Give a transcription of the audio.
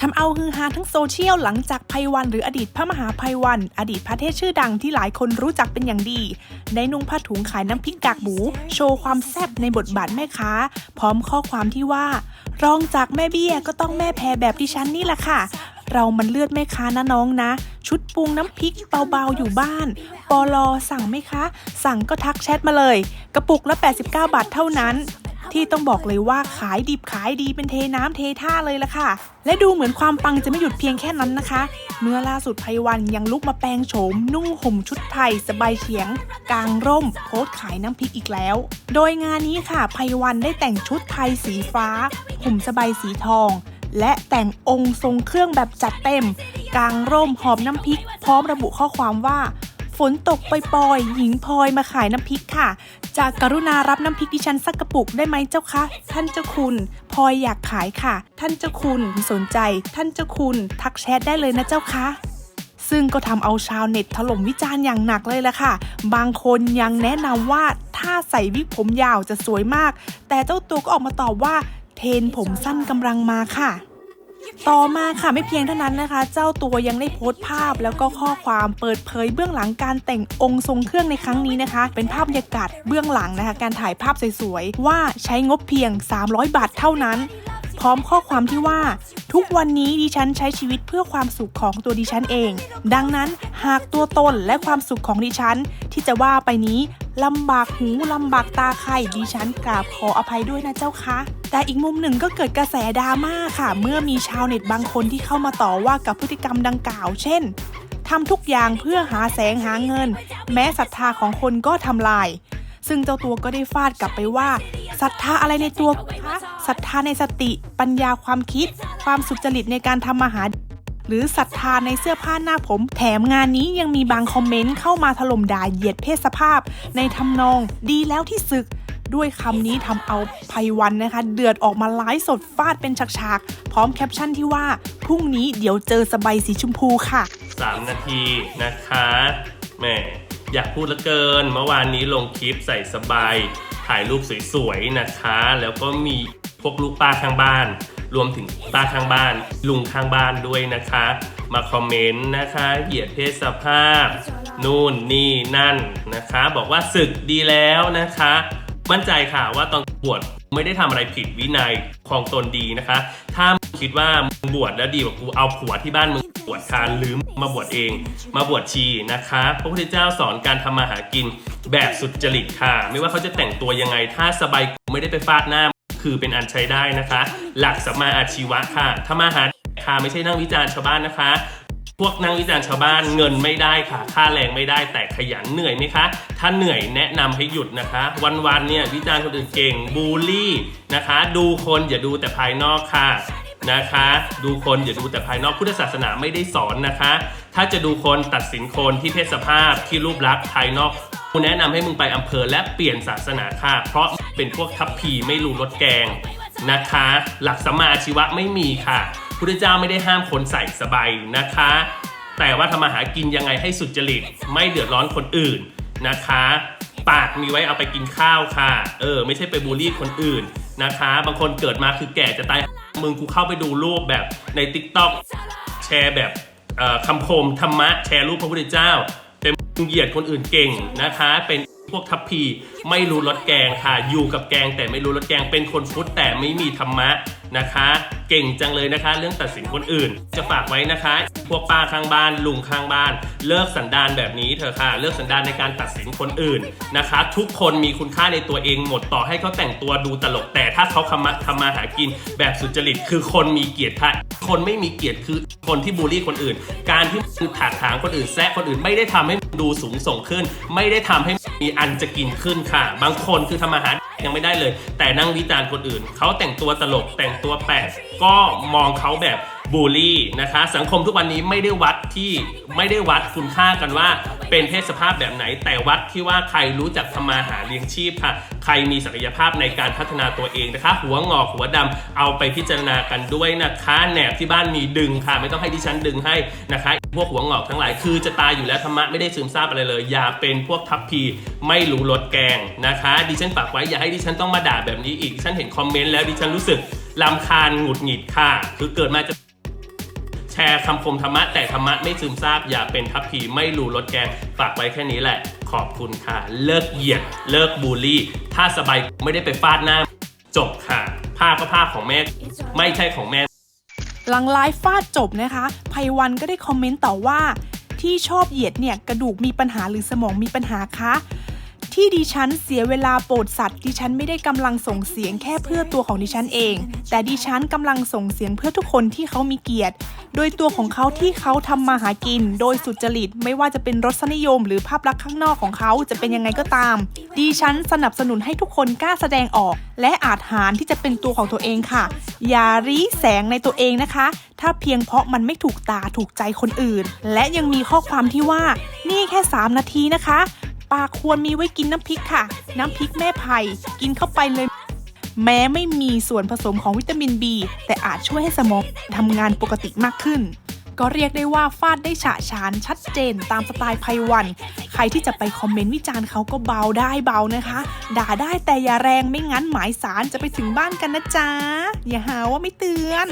ทำเอาฮือฮาทั้งโซเชียลหลังจากไพวันหรืออดีตพระมหาไพวัน อดีตพระเทพชื่อดังที่หลายคนรู้จักเป็นอย่างดีได้นุ่งผ้าถุงขายน้ำพริกกากหมู โชว์ความแซ่บในบทบาทแม่ค้า พร้อมข้อความที่ว่า รองจากแม่เบี้ยก็ต้องแม่แพรแบบดิฉันนี่แหละค่ะเรามันเลือดแม่ค้านะน้องนะ ชุดปรุงน้ำพริกเบาๆอยู่บ้านปอลอสั่งไหมคะ สั่งก็ทักแชทมาเลย กระปุกละ 89 บาทเท่านั้น ที่ต้องบอกเลยว่าขายดิบขายดีเป็นเทน้ำเทท่าเลยละค่ะ และดูเหมือนความปังจะไม่หยุดเพียงแค่นั้นนะคะ เมื่อล่าสุดไพวันยังลุกมาแปลงโฉม นุ่งห่มชุดไทยสบายเฉียง กลางร่มโพสขายน้ำพริกอีกแล้ว โดยงานนี้ค่ะไพวันได้แต่งชุดไทยสีฟ้าห่มสบายสีทอง และแต่งองค์ทรงเครื่องแบบจัดเต็ม กลางร่มหอบน้ำพริก พร้อมระบุข้อความว่า ฝนตกปล่อยๆหญิงพลอยมาขายน้ำพริกค่ะ จากกรุณารับน้ำพริกดิฉันสักกระปุกได้ไหมเจ้าคะ ท่านเจ้าคุณพลอยอยากขายค่ะ ท่านเจ้าคุณสนใจ ท่านเจ้าคุณ ทักแชทได้เลยนะเจ้าคะซึ่งก็ทำเอาชาวเน็ตถล่มวิจารณ์อย่างหนักเลยละค่ะ บางคนยังแนะนำว่าถ้าใส่วิกผมยาวจะสวยมาก แต่เจ้าตัวก็ออกมาตอบว่า เทรนผมสั้นกำลังมาค่ะ ต่อมาค่ะไม่เพียงเท่านั้นนะคะ เจ้าตัวยังได้โพสต์ภาพแล้วก็ข้อความเปิดเผยเบื้องหลังการแต่งองค์ทรงเครื่องในครั้งนี้นะคะ เป็นภาพบรรยากาศเบื้องหลังนะคะ การถ่ายภาพสวยๆว่าใช้งบเพียง 300 บาทเท่านั้น พร้อมข้อความที่ว่า ทุกวันนี้ดิฉันใช้ชีวิตเพื่อความสุขของตัวดิฉันเอง ดังนั้นหากตัวตนและความสุขของดิฉัน ที่จะว่าไปนี้ลำบากหูลำบากตาใครดิฉันกราบขออภัยด้วยนะเจ้าคะแต่อีกมุมหนึ่งก็เกิดกระแสดราม่าค่ะ เมื่อมีชาวเน็ตบางคนที่เข้ามาต่อว่ากับพฤติกรรมดังกล่าว เช่นทำทุกอย่างเพื่อหาแสงหาเงิน แม้ศรัทธาของคนก็ทำลาย ซึ่งเจ้าตัวก็ได้ฟาดกลับไปว่า ศรัทธาอะไรในตัวคะศรัทธาในสติ ปัญญาความคิด ความสุจริตในการทำอาหารหรือศรัทธาในเสื้อผ้าหน้าผม แถมงานนี้ยังมีบางคอมเมนต์เข้ามาถล่มด่าเหยียดเพศสภาพ ในทำนอง ดีแล้วที่ศึกด้วยคำนี้ทำเอาไพวันนะคะ เดือดออกมาไลฟ์สดฟาดเป็นฉากๆ พร้อมแคปชั่นที่ว่า พรุ่งนี้เดี๋ยวเจอสบายสีชมพูค่ะ 3 นาทีนะคะแหมอยากพูดลือเกิน เมื่อวานนี้ลงคลิปใส่สบาย ถ่ายรูปสวยๆนะคะ แล้วก็มีพวกลูกป้าข้างบ้าน รวมถึงป้าข้างบ้าน ลุงข้างบ้านด้วยนะคะ มาคอมเมนต์นะคะ เหยียดเพศสภาพ นู่นนี่นั่นนะคะ บอกว่าศึกดีแล้วนะคะ มั่นใจค่ะว่าตอนบวชไม่ได้ทำอะไรผิดวินัยครองตนดีนะคะ ถ้าคิดว่ามึงบวชแล้วดีกว่ากูเอาผัวที่บ้านมึง บวชคานหรือมาบวชเอง มาบวชชีนะคะพระพุทธเจ้าสอนการทำมาหากินแบบสุจริตค่ะ ไม่ว่าเขาจะแต่งตัวยังไง ถ้าสบายไม่ได้ไปฟาดหน้า คือเป็นอันใช้ได้นะคะ หลักสัมมาอาชีวะค่ะทำมาหาค่ะไม่ใช่นั่งวิจารณ์ชาวบ้านนะคะพวกนั่งวิจารณ์ชาวบ้านเงินไม่ได้ค่ะ ค่าแรงไม่ได้แต่ขยันเหนื่อยไหมคะ ถ้าเหนื่อยแนะนำให้หยุดนะคะ วันๆเนี่ยวิจารณ์คนอื่นเก่งบูลลี่นะคะ ดูคนอย่าดูแต่ภายนอกค่ะ นะคะ ดูคนอย่าดูแต่ภายนอกพุทธศาสนาไม่ได้สอนนะคะ ถ้าจะดูคนตัดสินคนที่เพศสภาพที่รูปลักษณ์ภายนอกกูแนะนำให้มึงไปอำเภอและเปลี่ยนศาสนาค่ะ เพราะเป็นพวกทัพพีไม่รู้รสแกงนะคะ หลักสัมมาอาชีวะไม่มีค่ะพุทธเจ้าไม่ได้ห้ามคนใส่สบายนะคะ แต่ว่าทำมาหากินยังไงให้สุจริตไม่เดือดร้อนคนอื่นนะคะ ปากมีไว้เอาไปกินข้าวค่ะ เออ ไม่ใช่ไปบูลลี่คนอื่นนะคะ บางคนเกิดมาคือแก่จะตาย มึงกูเข้าไปดูรูปแบบใน t ิ k t o k แชร์แบบคำคมธรรมะแชร์รูปพระพุทธเจ้าแต่มึงเหยียดคนอื่นเก่งนะคะ เป็นพวกทัพพีไม่รู้รสแกงค่ะ อยู่กับแกงแต่ไม่รู้รสแกงเป็นคนฟุตแต่ไม่มีธรรมะ นะคะ เก่งจังเลยนะคะ เรื่องตัดสินคนอื่น จะฝากไว้นะคะ พวกป้าข้างบ้านลุงข้างบ้าน เลิกสันดานแบบนี้เถอะค่ะ เลิกสันดานในการตัดสินคนอื่นนะคะ ทุกคนมีคุณค่าในตัวเองหมดต่อให้เขาแต่งตัวดูตลกแต่ถ้าเขาทำมาทำมาหากินแบบสุจริตคือคนมีเกียรติค่ะคนไม่มีเกียรติคือคนที่บูลลี่คนอื่น การที่คือถากถางคนอื่นแซะคนอื่นไม่ได้ทำให้ดูสูงส่งขึ้น ไม่ได้ทำให้มีอันจะกินขึ้นค่ะ บางคนคือทำมาหา ยังไม่ได้เลย แต่นั่งวิจารณ์คนอื่น เขาแต่งตัวตลกแต่งตัวแปลกก็มองเขาแบบ บูลลี่นะคะ สังคมทุกวันนี้ไม่ได้วัดที่ไม่ได้วัดคุณค่ากันว่า เป็นเพศสภาพแบบไหน แต่วัดที่ว่าใครรู้จักทำมาหาเลี้ยงชีพค่ะ ใครมีศักยภาพในการพัฒนาตัวเองนะคะ หัวงอกหัวดำเอาไปพิจารณากันด้วยนะคะแหนบที่บ้านมีดึงค่ะ ไม่ต้องให้ดิฉันดึงให้นะคะ พวกหัวงอกทั้งหลายคือจะตายอยู่แล้วธรรมะไม่ได้ซึมซาบอะไรเลย อย่าเป็นพวกทัพพีไม่รู้รสแกงนะคะ ดิฉันฝากไว้อย่าให้ดิฉันต้องมาด่าแบบนี้อีกดิฉันเห็นคอมเมนต์แล้วดิฉันรู้สึกลำคาญหงุดหงิดค่ะ คือเกิดมาจะ ร์คำคมธรรมะแต่ธรรมะไม่ซึมซาบอย่าเป็นทัพพีไม่รู้รสแกงฝากไว้แค่นี้แหละ ขอบคุณค่ะ เลิกเหยียด เลิกบูลลี่ ถ้าสบายไม่ได้ไปฟาดหน้า จบค่ะ ผ้าก็ผ้าของแม่ ไม่ใช่ของแม่ หลังไลฟ์ฟาดจบนะคะไพวันก็ได้คอมเมนต์ต่อว่า ที่ชอบเหยียดเนี่ยกระดูกมีปัญหาหรือสมองมีปัญหาคะ ที่ดิฉันเสียเวลาโปรดสัตว์ ดิฉันไม่ได้กำลังส่งเสียงแค่เพื่อตัวของดิฉันเอง แต่ดิฉันกำลังส่งเสียงเพื่อทุกคนที่เขามีเกียรติ โดยตัวของเขาที่เขาทำมาหากิน โดยสุจริตไม่ว่าจะเป็นรสนิยม หรือภาพลักษณ์ข้างนอกของเขาจะเป็นยังไงก็ตาม ดิฉันสนับสนุนให้ทุกคนกล้าแสดงออก และอาจหารที่จะเป็นตัวของตัวเองค่ะ อย่ารีแสงในตัวเองนะคะ ถ้าเพียงเพราะมันไม่ถูกตาถูกใจคนอื่น และยังมีข้อความที่ว่านี่แค่ 3 นาทีนะคะ ปลาควรมีไว้กินน้ำพริกค่ะ น้ำพริกแม่ไผ่กินเข้าไปเลย แม้ไม่มีส่วนผสมของวิตามิน B แต่อาจช่วยให้สมองทำงานปกติมากขึ้น ก็เรียกได้ว่าฟาดได้ฉะฉานชัดเจนตามสไตล์ไพวัน ใครที่จะไปคอมเมนต์วิจารณ์เขาก็เบาได้เบานะคะ ด่าได้แต่อย่าแรงไม่งั้นหมายสารจะไปถึงบ้านกันนะจ๊ะอย่าหาว่าไม่เตือน